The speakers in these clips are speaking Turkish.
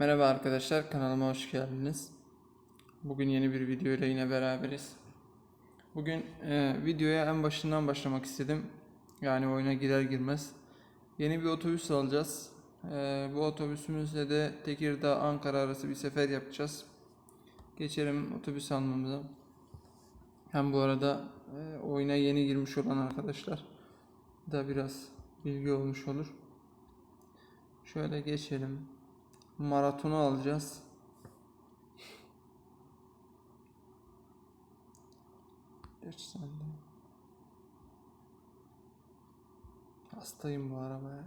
Merhaba arkadaşlar kanalıma hoş geldiniz. Bugün yeni bir video ile yine beraberiz. Bugün e, videoya en başından başlamak istedim. Yani oyuna girer girmez. Yeni bir otobüs alacağız. E, bu otobüsümüzle de Tekirdağ Ankara arası bir sefer yapacağız. Geçelim otobüs almamıza. Hem bu arada e, oyuna yeni girmiş olan arkadaşlar da biraz bilgi olmuş olur. Şöyle geçelim. Maratonu alacağız. Geç sen de. Hastayım bu arabaya.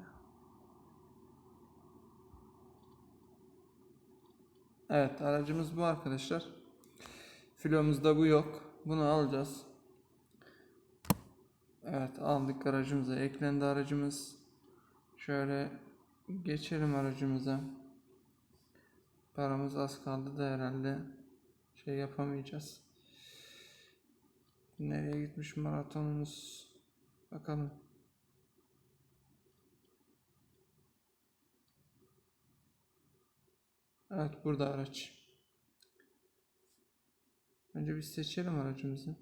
Evet aracımız bu arkadaşlar. Filomuzda bu yok. Bunu alacağız. Evet aldık aracımıza. Eklendi aracımız. Şöyle geçelim aracımıza. Paramız az kaldı da herhalde şey yapamayacağız. Nereye gitmiş maratonumuz? Bakalım. Evet burada araç. Önce bir seçelim aracımızı.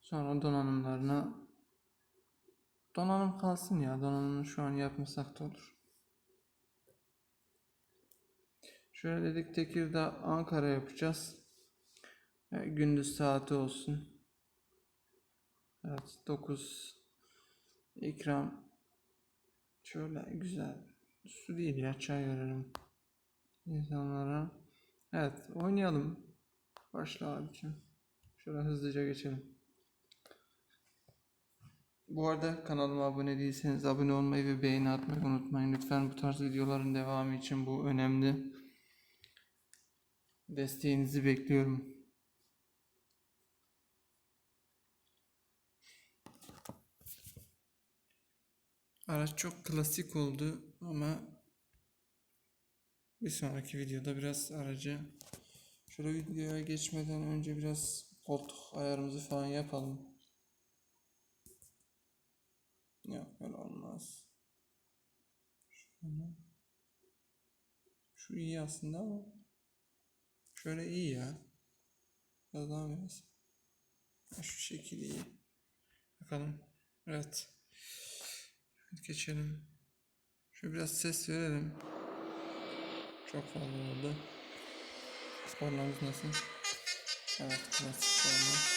Sonra donanımlarına donanım kalsın ya. Donanımı şu an yapmasak da olur. Şöyle dedik Tekirdağ Ankara yapacağız. E, gündüz saati olsun. Evet 9 ikram şöyle güzel su değil ya çay verelim insanlara. Evet oynayalım. Başla abicim. Şöyle hızlıca geçelim. Bu arada kanalıma abone değilseniz abone olmayı ve beğeni atmayı unutmayın. Lütfen bu tarz videoların devamı için bu önemli. Desteğinizi bekliyorum. Araç çok klasik oldu ama bir sonraki videoda biraz aracı şöyle videoya geçmeden önce biraz koltuk ayarımızı falan yapalım. Yok öyle olmaz. Şu iyi aslında ama şöyle iyi ya. Biraz daha biraz. Şu şekil iyi. Bakalım. Evet. Geçelim. Şöyle biraz ses verelim. Çok fazla oldu. Kornamız nasıl? Evet, klasik korna.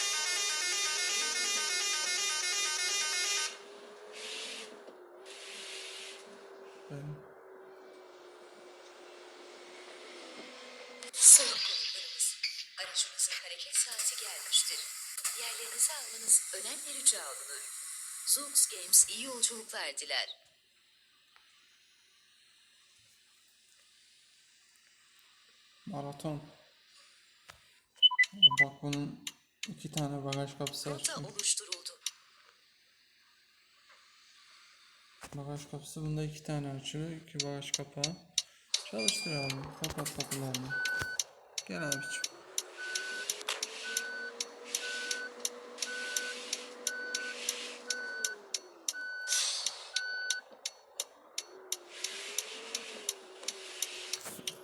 Böyle. Aracımızın hareket saati gelmiştir. Yerlerinizi almanız önemli rica olunur. Zoox Games iyi yolculuklar diler. Maraton. Bak bunun iki tane bagaj kapısı Rota açıyor. oluşturuldu. Bagaj kapısı bunda iki tane açılıyor. İki bagaj kapağı. Çalıştır abi. Kapat kapılarını. Gel abiciğim.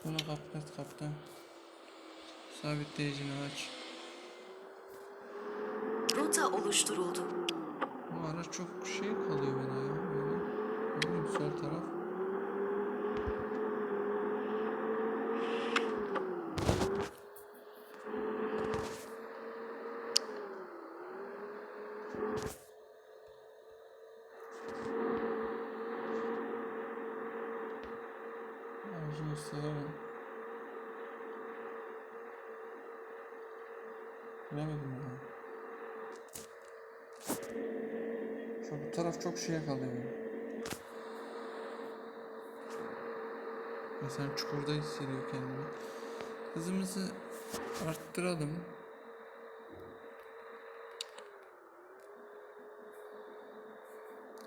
Bunu kapat kaptan. Sabitleyicini aç. Rota oluşturuldu. Bu ara çok şey kalıyor bana ya. Böyle. Bileyim sol taraf. Ağzını sığarım. Bilemedim ya. Şu bu taraf çok şeye kalıyor. İnsan çukurda hissediyor kendini. Hızımızı arttıralım.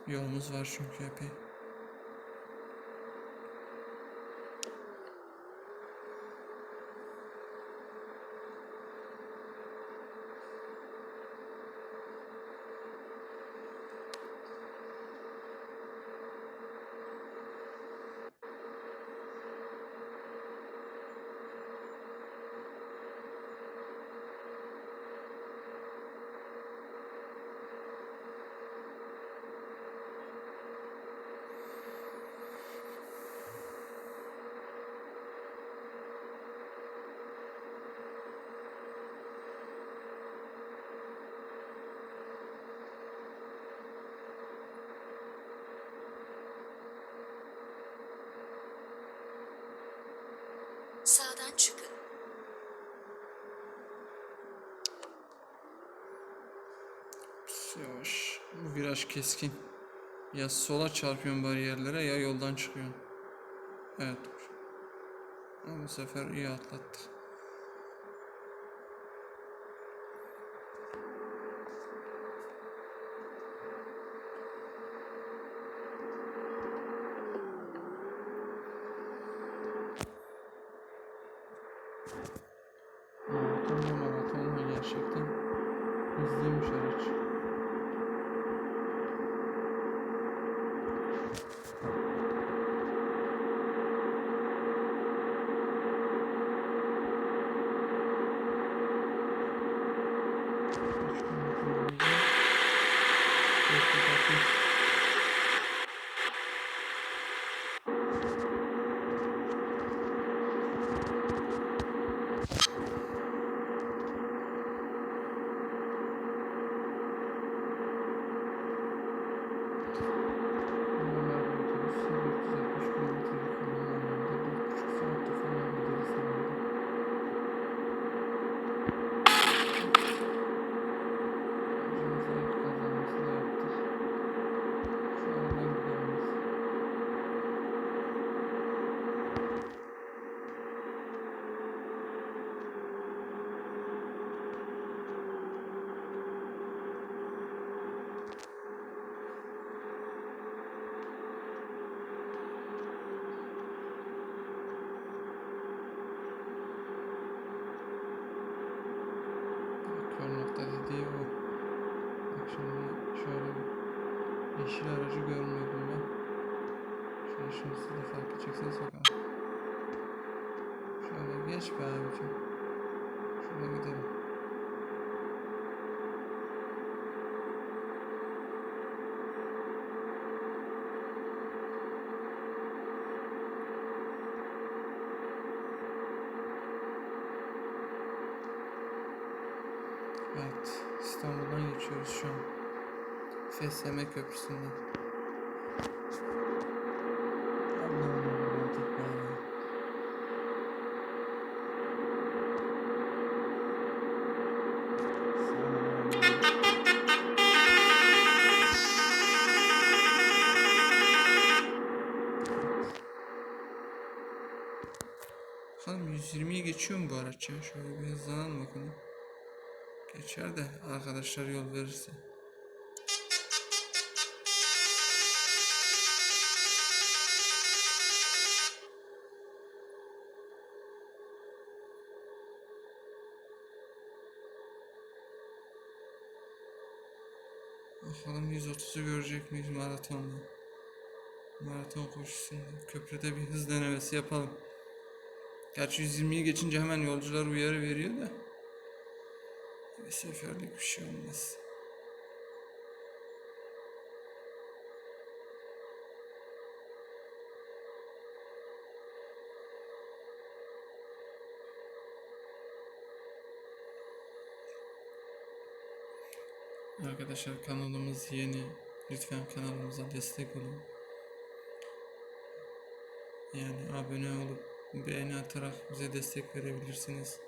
Yolumuz var çünkü epey. Sağdan çıkın. Yavaş. Bu viraj keskin. Ya sola çarpıyorsun bariyerlere ya yoldan çıkıyorsun. Evet. Ama bu sefer iyi atlattık. Maraton mu maraton mu gerçekten? Hızlıymış araç. Kaç kilometre edeceksiniz bakalım. Şöyle geç be abicim. Şöyle gidelim. Evet, İstanbul'dan geçiyoruz şu an. FSM Köprüsü'nden. Bu? Şöyle bir hızlanalım bakalım. Geçer de arkadaşlar yol verirse. Bakalım 130'u görecek miyiz maratonda? Maraton koşusunda. Köprüde bir hız denemesi yapalım. Gerçi 120'yi geçince hemen yolcular uyarı veriyor da. Bir seferlik bir şey olmaz. Arkadaşlar kanalımız yeni. Lütfen kanalımıza destek olun. Yani abone olup beğeni atarak bize destek verebilirsiniz.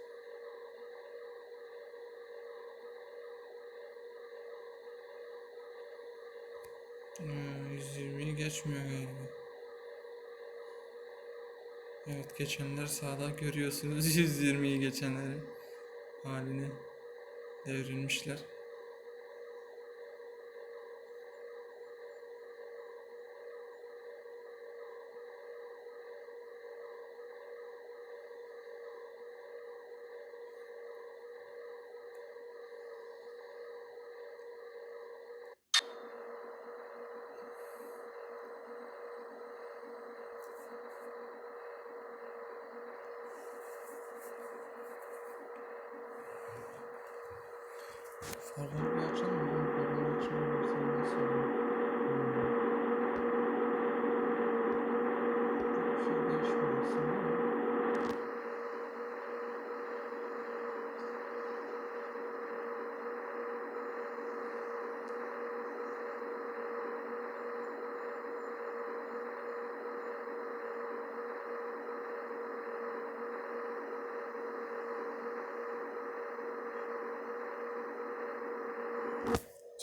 Ee, 120'yi geçmiyor galiba. Evet geçenler sağda görüyorsunuz 120'yi geçenleri halini devrilmişler. Farları bir açalım mı? Farları açalım. Nasıl olur? Hmm. Çok bir şey değişmiyor aslında ama.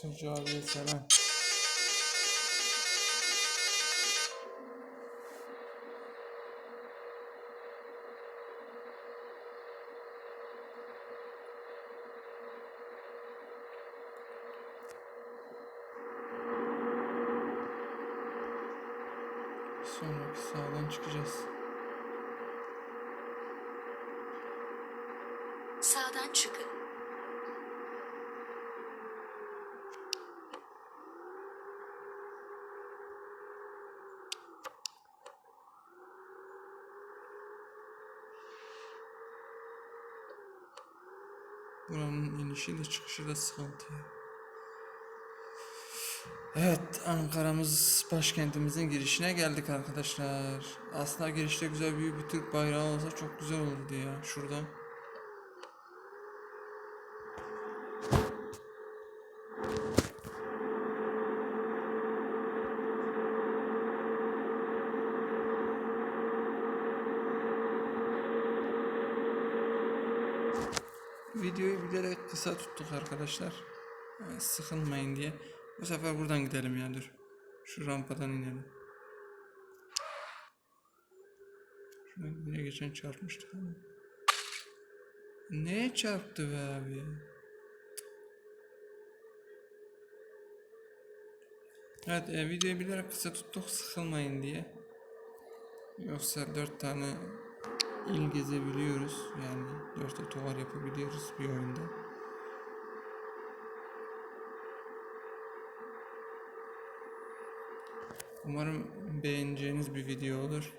Abiye selam. Sonraki sağdan çıkacağız. Sağdan çıkın. De çıkışı da sıkıntı. Evet, Ankara'mız başkentimizin girişine geldik arkadaşlar. Aslında girişte güzel büyük bir Türk bayrağı olsa çok güzel olurdu ya şurada. Videoyu bilerek kısa tuttuk arkadaşlar. Yani sıkılmayın diye. Bu sefer buradan gidelim ya dur. Şu rampadan inelim. Şuna yine geçen çarpmıştık ama. Neye çarptı be abi? Evet e, videoyu bilerek kısa tuttuk sıkılmayın diye. Yoksa dört tane il gezebiliyoruz. Yani dört otogar yapabiliyoruz bir oyunda. Umarım beğeneceğiniz bir video olur.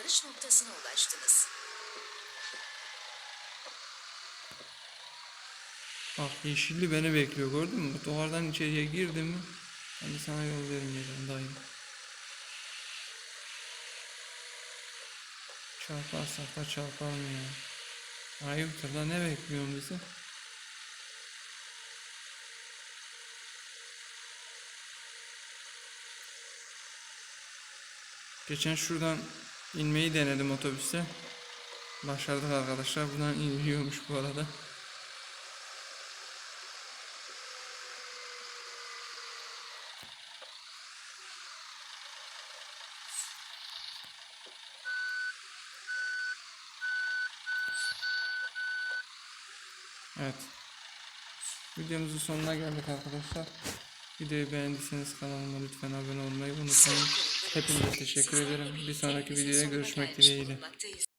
Varış noktasına ulaştınız. Bak yeşilli beni bekliyor gördün mü? Otogardan içeriye girdim mi? Ben sana yol vermeyeceğim dayım. Çarparsak da çarpalım ya. Ayıptır da ne bekliyorsun bizi? Geçen şuradan inmeyi denedim otobüste. Başardık arkadaşlar. Buradan iniliyormuş bu arada. Evet. Videomuzun sonuna geldik arkadaşlar. Videoyu beğendiyseniz kanalıma lütfen abone olmayı unutmayın. Hepinize teşekkür ederim. Bir sonraki videoya görüşmek dileğiyle.